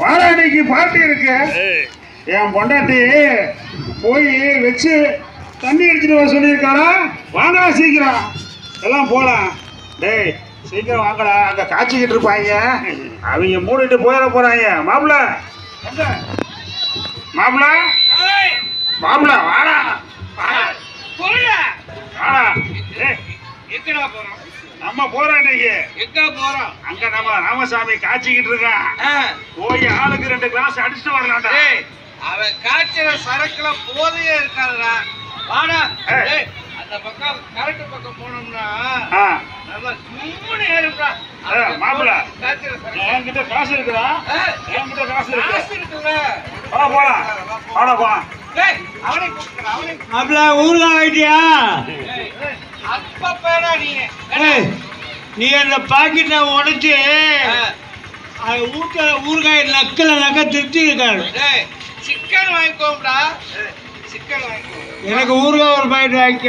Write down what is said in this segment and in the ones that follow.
வாராணிக்கு party இருக்கு. என் பொண்டாட்டி போய் வச்சு தண்ணி அடிச்சிட்டு வர சொல்லியிருக்காளா? வாங்கடா சீக்கிரம். எல்லாம் போலாம் டேய் சீக்கிரம் வாங்கடா. அங்க காய்ச்சிக்கிட்டு இருப்பாங்க. அவங்க மூடிட்டு போயிட போறாங்க. மாப்பிள்ள மாப்பிள்ள மாப்பிள்ள வாடா. வாடா. வாடா. எங்கடா போறோம்? நம்ம போறோம் இன்னைக்கு. எங்க போறோம்? அங்க நம்ம ராமசாமி காய்ச்சிக்கிட்டு இருக்கான். ஆ. போய் ஆளுக்கு ரெண்டு கிளாஸ் அடிச்சுட்டு வரலாம்டா. அவன் காய்ச்சற சரக்குல போதையே இருக்காதுடா. வாடா. அந்த பக்கம் கரெக்ட் பக்கம் போனோம்னா ஆ. நல்லா சும்முன்னு ஏறும்டா. ஏய், மாப்பிள. காய்ச்சற சரக்கு. என்கிட்ட காசு இருக்குதா? என்கிட்ட காசு இருக்கு? காசு இருக்குல்ல. வா போலாம். வாடா ஏய் அவனை அவனை மாப்பிள ஊறுகாய் ஆயிட்டியா? நீ அந்த பாக்கெட்டை உடைச்சு ஊட்ட ஊறுகாய் நக்கல நக்க திருப்தி இருக்காரு. டேய் சிக்கன் வாங்கிக்கோம்டா. சிக்கன் வாங்கிக்கோ. எனக்கு ஊறுகாய் ஒரு பாக்கெட் வாங்கிக்க.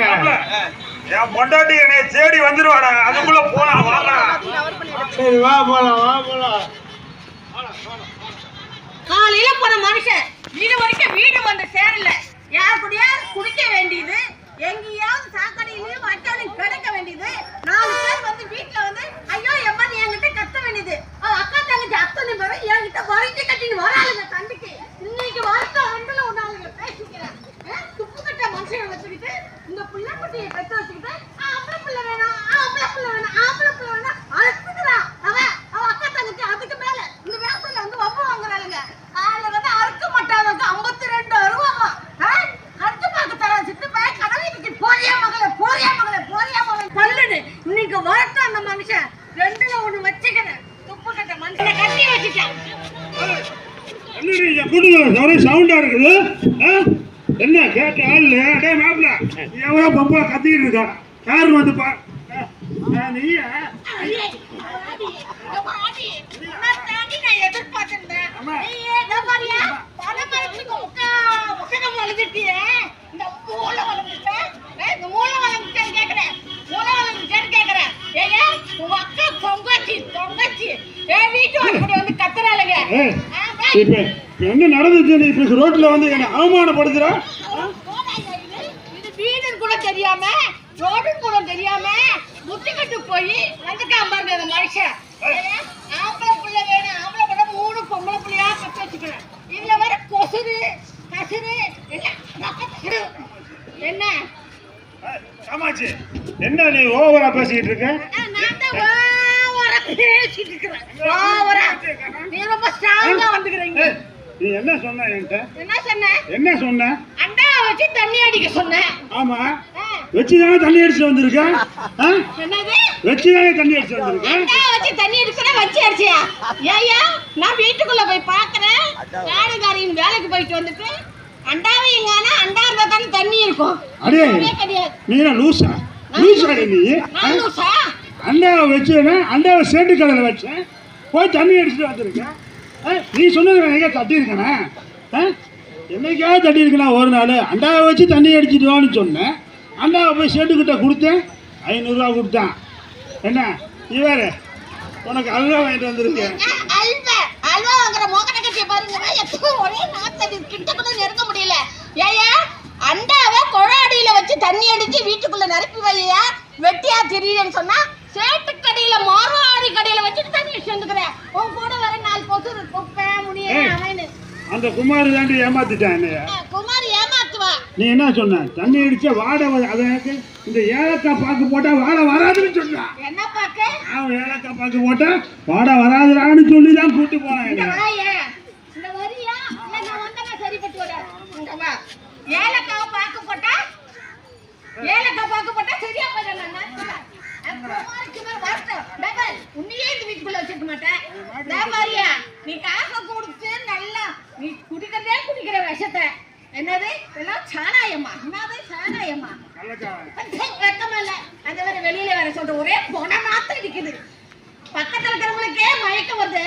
என் பொண்டாட்டி என்னை தேடி வந்துருவாடா. அதுக்குள்ள போலாம் வாடா. சரி வா போலாம் வா போலாம். காலையில போன மனுஷன் வீடு வரைக்கும் வீடு வந்து சேரல. யார் கூடயாவது குடிக்க வேண்டியது எங்கேயாவது சாக்கடையிலயும் வட்டாலையும் கிடக்க வேண்டியது நாலு பேர் வந்து வீட்டுல வந்து ஐயோ எம்மன் என்கிட்ட கத்த வேண்டியது அவ அக்கா தங்கச்சி அத்தனை பேரும் என்கிட்ட வரைக்கும் கட்டிட்டு வராளுங்க தண்டிக்கு இன்னைக்கு வார்த்தை ரெண்டுல ஒண்ணாளுங்க பேசிக்கிறேன் ஏன் துப்பு கட்ட மனுஷனை வச்சுக்கிட்டு இந்த புள்ள குட்டியை பெற்று வச்சுக்கிட்டு ஆம்பளை புள்ள வேணும் ஆம்பளை புள்ள வேணும் ஆம்பளை புள்ள வேணும் அழுத்துக்கிறான் அவன் அவ அக்கா தங்கச்சி அதுக்கு மேல இந்த வேசல்ல வந்து வம்பு வாங்குறாளுங்க அதுல வந்து அறுக்க மாட்டாங்க ஐம்பத்தி ரெண்டு அருவாமா அறுத்து பார்க்க தர சித்து பையன் கடவுளுக்கு போறியா மகளே போறியா மகளே போறியா மகளே சொல்லுது இன்னைக்கு வரட்டும் அந்த மனுஷன் ரெண்டுல ஒண்ணு வச்சுக்கிறேன் துப்பு கட்ட மனுஷனை கட்டி வச்சுட்டேன் என்னடி இங்க கூட்டுங்க ஒரே சவுண்டா இருக்குது? என்ன கேட்ட ஆள் டேய் மாப்பிள எவ்வளோ பொம்பளை கத்திக்கிட்டு இருக்கா? யார் வந்து பா நீயா? உங்க அக்கா தொங்காச்சி, தொங்காச்சி. என் வீட்டு வந்து கத்துறாளுங்க. இப்ப என்ன நடந்துச்சு நீ இப்ப ரோட்ல வந்து என்ன அவமானப்படுத்துற? கூட தெரியாம ரோடுன்னு கூட தெரியாம முட்டிக்கிட்டு போய் வந்துட்டான் பாருங்க அந்த மனுஷன். ஆம்பளை புள்ள வேணும். ஆம்பளை புள்ள மூணு பொம்பளை புள்ளையா கத்து வச்சுக்கிறேன் இதுல வேற கொசுறு கசுறு எல்லாம் என்ன? நீ ஓவரா பேசிக்கிட்டு இருக்க? நான் தான் ஓவரா பேசிட்டு இருக்கிறேன். ஓவரா. நீ ரொம்ப ஸ்ட்ராங்கா ஏய், நீ என்ன சொன்ன என்கிட்ட? என்ன சொன்ன? என்ன சொன்ன? அண்டாவை வச்சு தண்ணி அடிக்க சொன்னேன் ஆமா. வச்சு தானே தண்ணி அடிச்சு வந்திருக்க? ஆ? என்னது? வச்சு தானே தண்ணி அடிச்சு வந்திருக்க? அண்டா வச்சு தண்ணி எடுக்கிற வச்சு அடிச்சியா? ஏய்யா நான் வீட்டுக்குள்ள போய் பாக்குறேன். காடுகாரியின் வேலைக்கு போயிட்டு வந்துட்டு அண்டாவை எங்கானா அண்டா இருந்தா தானே தண்ணி இருக்கும். அடே நீ என்ன லூசா? லூசாடி நீ? நான் லூசா? அண்டாவை வச்சுனா அண்டாவை சேட்டு கடையில் வச்சேன். போய் தண்ணி அடிச்சுட்டு வந்திருக்கேன்? நீ சொன்னது நான் எங்கே தட்டியிருக்கேனா? ஆ? என்னைக்காவது தட்டியிருக்கேனா ஒரு நாள்? அண்டாவை வச்சு தண்ணி அடிச்சிட்டு வான்னு சொன்னேன். அண்டாவை போய் சேட்டுக்கிட்ட கொடுத்தேன். ஐநூறுரூவா கொடுத்தான். என்ன? இவர் உனக்கு அல்வா வாங்கிட்டு வந்திருக்கேன். அஹ், அல்வா? அல்வா வாங்குற மோகன கட்டிய பாருங்க. எப்பவும் ஒரே நாத்தடி கிட்ட கூட நெருங்க முடியல? ஏய்யா அண்டாவை குழாடியில வச்சு தண்ணி அடிச்சு வீட்டுக்குள்ள நிரப்பி வையா வெட்டியா தெரியுதுன்னு சொன்னா சேட்டு கடையில மார்வாடி கடையில வச்சுட்டு தண்ணி அடிச்சு வந்துக்கிறேன் உன் கூட வர நாலு கொசு குப்பை முனிய ஏய். அவனு அந்த குமார் தாண்டி ஏமாத்திட்டான் என்னைய? அஹ், குமார் ஏமாத்துவா. நீ என்ன சொன்ன? தண்ணி அடிச்சா வாடை வ- அது எனக்கு இந்த ஏலக்காய் பாக்கு போட்டா வாடை வராதுன்னு சொன்னான் அவன் ஏலக்காய் பாக்கு போட்டா வாடை வராதுடான்னு சொல்லி தான் கூட்டு வா. ஏலக்காவை பாக்கு போட்டா ஏலக்காய் பாக்கு போட்டா சரியா போயிடலாம் உன்னையே இந்த வீட்டுக்குள்ள வச்சிருக்க மாட்டேன். இதோ பாரியா நீ காசை என்னது? இதெல்லாம் சாராயம்மா என்னது? சாராயம்மா கள்ளக்காரன். வெக்கமா இல்ல அது வேற வெளியில வேற சொல்ற ஒரே பொண நாத்தம் அடிக்குது பக்கத்துல இருக்கிறவங்களுக்கே மயக்கம் வருது?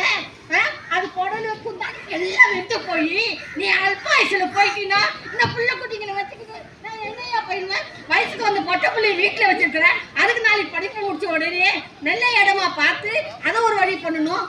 அது குடலு குந்தாடி எல்லாம் வெந்து போய் நீ அல்ப வயசுல போயிட்டீங்கன்னா இந்த புள்ள குட்டிங்களை வச்சுக்கிட்டு நான் என்னையா போயிடுவேன்? வயசுக்கு வந்து பொட்டை புள்ளைய வீட்டுல வச்சிருக்கிறேன். அதுக்கு நாளைக்கு படிப்பு முடிச்ச உடனே நல்ல இடமா பார்த்து அதை ஒரு வழி பண்ணணும்.